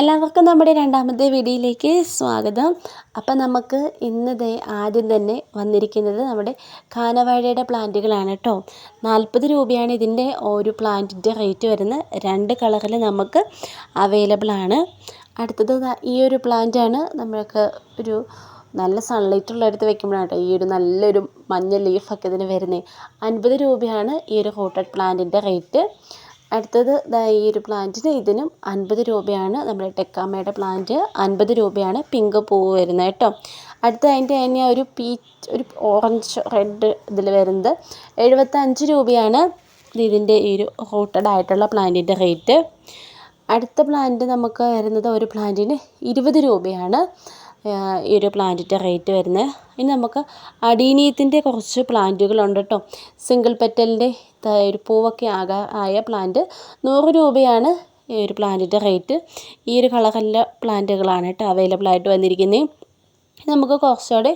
എല്ലാവർക്കും നമ്മുടെ രണ്ടാമത്തെ വീഡിയോയിലേക്ക് സ്വാഗതം. അപ്പം നമുക്ക് ഇന്ന് ദേ ആദ്യം തന്നെ വന്നിരിക്കുന്നത് നമ്മുടെ കാനവാഴയുടെ പ്ലാന്റുകളാണ് കേട്ടോ. നാൽപ്പത് രൂപയാണ് ഇതിന്റെ ഒരു പ്ലാന്റിന്റെ റേറ്റ് വരുന്നത് രണ്ട് കളറിൽ നമുക്ക് അവൈലബിൾ ആണ്. അടുത്തത് ഈ ഒരു പ്ലാന്റാണ് നമ്മൾക്ക് ഒരു നല്ല സൺലൈറ്റ് ഉള്ളിടത്ത് വെക്കുമ്പോഴാണ് കേട്ടോ ഈ ഒരു നല്ലൊരു മഞ്ഞ ലീഫൊക്കെ ഇതിന് വരുന്നത്. അൻപത് രൂപയാണ് ഈ ഒരു ഹോട്ടഡ് പ്ലാന്റിന്റെ റേറ്റ് അടുത്തത് ദാ ഈ ഒരു പ്ലാന്റിന് ഇതിനും അൻപത് രൂപയാണ് നമ്മുടെ ടെക്കാമയുടെ പ്ലാന്റ് അൻപത് രൂപയാണ് പിങ്ക് പൂവ് വരുന്നത് കേട്ടോ. അടുത്ത അതിന്റെ തന്നെ ഒരു പീച്ച് ഒരു ഓറഞ്ച് റെഡ് ഇതിൽ വരുന്നത്. എഴുപത്തഞ്ച് രൂപയാണ് ഇതിന്റെ ഈ ഒരു റൂട്ടഡ് ആയിട്ടുള്ള പ്ലാന്റിന്റെ റേറ്റ് അടുത്ത പ്ലാന്റ് നമുക്ക് വരുന്നത് ഒരു പ്ലാന്റിന് ഇരുപത് രൂപയാണ്. ഈ ഒരു പ്ലാന്റിന്റെ റേറ്റ് വരുന്നത്. ഇനി നമുക്ക് അടീനിയത്തിന്റെ കുറച്ച് പ്ലാന്റുകളുണ്ട് കേട്ടോ. സിംഗിൾ പെറ്റലിന്റെ ഒരു പൂവൊക്കെ ആകാ ആയ പ്ലാന്റ് നൂറ് രൂപയാണ് ഈ ഒരു പ്ലാന്റിന്റെ റേറ്റ്. ഈ ഒരു കളറല്ല പ്ലാന്റുകളാണ് കേട്ടോ അവൈലബിൾ ആയിട്ട് വന്നിരിക്കുന്നത്. നമുക്ക് കുറച്ചുകൂടെ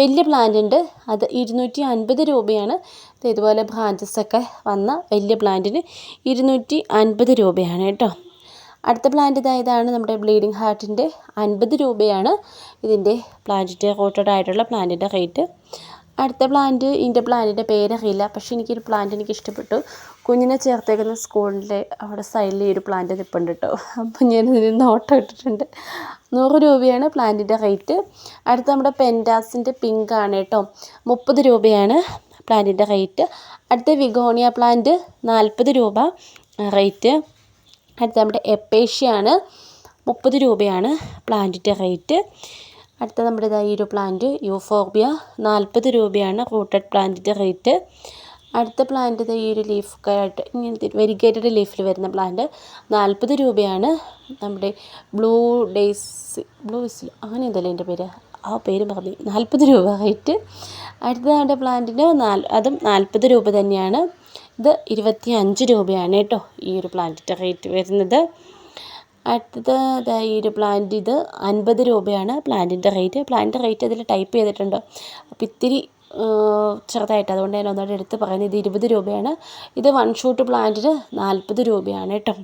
വലിയ പ്ലാന്റ് ഉണ്ട്. അത് ഇരുന്നൂറ്റി അൻപത് രൂപയാണ് ഇതുപോലെ ബ്രാഞ്ചസ് ഒക്കെ വന്ന വലിയ പ്ലാന്റിന് ഇരുന്നൂറ്റി അൻപത് രൂപയാണ് കേട്ടോ. അടുത്ത പ്ലാന്റ് ഇതാ ഇതാണ് നമ്മുടെ ബ്ലീഡിങ് ഹാർട്ടിന്റെ അൻപത് രൂപയാണ് ഇതിന്റെ പ്ലാന്റിന്റെ കോട്ടഡ് ആയിട്ടുള്ള പ്ലാന്റിന്റെ റേറ്റ് അടുത്ത പ്ലാന്റ് ഇതിന്റെ പ്ലാന്റിന്റെ പേരറിയില്ല. പക്ഷേ എനിക്കൊരു പ്ലാന്റ് എനിക്ക് ഇഷ്ടപ്പെട്ടു. കുഞ്ഞിനെ ചേർത്തേക്കുന്ന സ്കൂളിന്റെ അവിടെ സൈഡിൽ ഈ ഒരു പ്ലാന്റ് നിൽപ്പുണ്ട് കേട്ടോ അപ്പം ഞാൻ ഇതിന് നോട്ടം ഇട്ടിട്ടുണ്ട്. നൂറ് രൂപയാണ് പ്ലാന്റിന്റെ റേറ്റ് അടുത്ത നമ്മുടെ പെൻഡാസിന്റെ പിങ്ക് ആണ് കേട്ടോ മുപ്പത് രൂപയാണ് പ്ലാന്റിന്റെ റേറ്റ് അടുത്ത വിഗോണിയ പ്ലാന്റ് നാൽപ്പത് രൂപ റേറ്റ് അടുത്ത നമ്മുടെ എപ്പേഷ്യയാണ് മുപ്പത് രൂപയാണ് പ്ലാന്റിന്റെ റേറ്റ്. അടുത്ത നമ്മുടെ ഇതാ ഈ ഒരു പ്ലാന്റ് യൂഫോർബിയ നാൽപ്പത് രൂപയാണ് റൂട്ടഡ് പ്ലാന്റിന്റെ റേറ്റ്. അടുത്ത പ്ലാന്റ് ഈ ഒരു ലീഫ് ആയിട്ട് ഇങ്ങനത്തെ വെരിഗേറ്റഡ് ലീഫിൽ വരുന്ന പ്ലാന്റ് നാൽപ്പത് രൂപയാണ്. നമ്മുടെ ബ്ലൂ ഡേയ്സ് ബ്ലൂ ഇസ്ലോ അങ്ങനെ എന്തല്ലേ എന്റെ പേര്. ആ പേര് പറഞ്ഞു നാൽപ്പത് രൂപ റേറ്റ് അടുത്ത നമ്മുടെ പ്ലാന്റിന് നാല് അതും നാൽപ്പത് രൂപ തന്നെയാണ്. ഇത് ഇരുപത്തി അഞ്ച് രൂപയാണ് കേട്ടോ ഈ ഒരു പ്ലാന്റിന്റെ റേറ്റ് വരുന്നത്. അടുത്തത് ഈ ഒരു പ്ലാന്റ് ഇത് അൻപത് രൂപയാണ് പ്ലാന്റിന്റെ റേറ്റ് പ്ലാന്റിന്റെ റേറ്റ് അതിൽ ടൈപ്പ് ചെയ്തിട്ടുണ്ട്. അപ്പോൾ ഇത്തിരി ചെറുതായിട്ട്. അതുകൊണ്ട് ഞാൻ ഒന്നുകൂടെ എടുത്ത് പറയുന്നത് ഇത് ഇരുപത് രൂപയാണ്. ഇത് വൺ ഷൂട്ട് പ്ലാന്റിന് നാൽപ്പത് രൂപയാണ് കേട്ടോ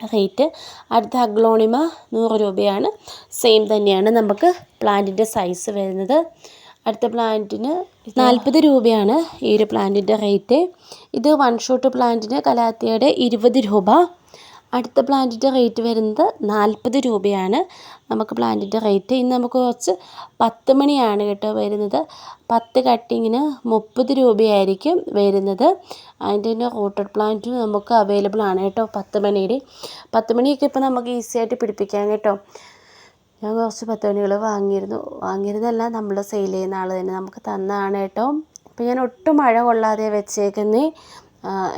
റേറ്റ് അടുത്ത അഗ്ലോണിമ നൂറ് രൂപയാണ്. സെയിം തന്നെയാണ് നമുക്ക് പ്ലാന്റിന്റെ സൈസ് വരുന്നത്. അടുത്ത പ്ലാന്റിന് നാൽപ്പത് രൂപയാണ് ഈ ഒരു പ്ലാന്റിന്റെ റേറ്റ്. ഇത് വൺ ഷോട്ട് പ്ലാന്റിന് കലാത്തിയുടെ ഇരുപത് രൂപ. അടുത്ത പ്ലാന്റിന്റെ റേറ്റ് വരുന്നത് നാൽപ്പത് രൂപയാണ്. നമുക്ക് പ്ലാന്റിന്റെ റേറ്റ് ഇന്ന് നമുക്ക് കുറച്ച് പത്ത് മണിയാണ് കേട്ടോ വരുന്നത്. പത്ത് കട്ടിങ്ങിന് മുപ്പത് രൂപയായിരിക്കും വരുന്നത്. അതിന്റെ തന്നെ റൂട്ടഡ് പ്ലാന്റും നമുക്ക് അവൈലബിൾ ആണ് കേട്ടോ പത്ത് മണിയുടെ. പത്ത് മണിയൊക്കെ ഇപ്പോൾ നമുക്ക് ഈസി ആയിട്ട് പിടിപ്പിക്കാം കേട്ടോ. ഞാൻ കുറച്ച് പത്തുമണികൾ വാങ്ങിയിരുന്നു. വാങ്ങിയിരുന്നല്ല നമ്മൾ സെയിൽ ചെയ്യുന്ന ആൾ തന്നെ നമുക്ക് തന്നതാണ് കേട്ടോ. അപ്പോൾ ഞാൻ ഒട്ടും മഴ കൊള്ളാതെ വെച്ചേക്കുന്നത്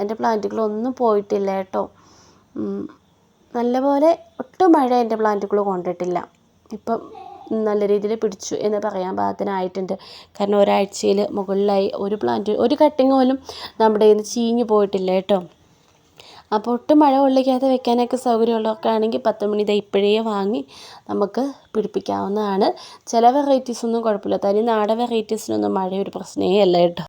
എന്റെ പ്ലാന്റുകളൊന്നും പോയിട്ടില്ല കേട്ടോ. നല്ലപോലെ ഒട്ടും മഴ എന്റെ പ്ലാന്റുകൾ കൊണ്ടിട്ടില്ല. ഇപ്പം നല്ല രീതിയിൽ പിടിച്ചു എന്ന് പറയാൻ പാകത്തിനായിട്ടുണ്ട് കാരണം ഒരാഴ്ചയിൽ മുകളിലായി ഒരു പ്ലാന്റ് ഒരു കട്ടിങ് പോലും നമ്മുടെ കയ്യിൽ നിന്ന് ചീഞ്ഞു പോയിട്ടില്ല കേട്ടോ. അപ്പോൾ ഒട്ടും മഴ കൊള്ളിക്കാതെ വെക്കാനൊക്കെ സൗകര്യമുള്ളതൊക്കെ ആണെങ്കിൽ പത്ത് മണി ഇതാ ഇപ്പോഴേ വാങ്ങി നമുക്ക് പിടിപ്പിക്കാവുന്നതാണ്. ചില വെറൈറ്റീസൊന്നും കുഴപ്പമില്ല. തനി നാടൻ വെറൈറ്റീസിനൊന്നും മഴ ഒരു പ്രശ്നമേ അല്ല കേട്ടോ.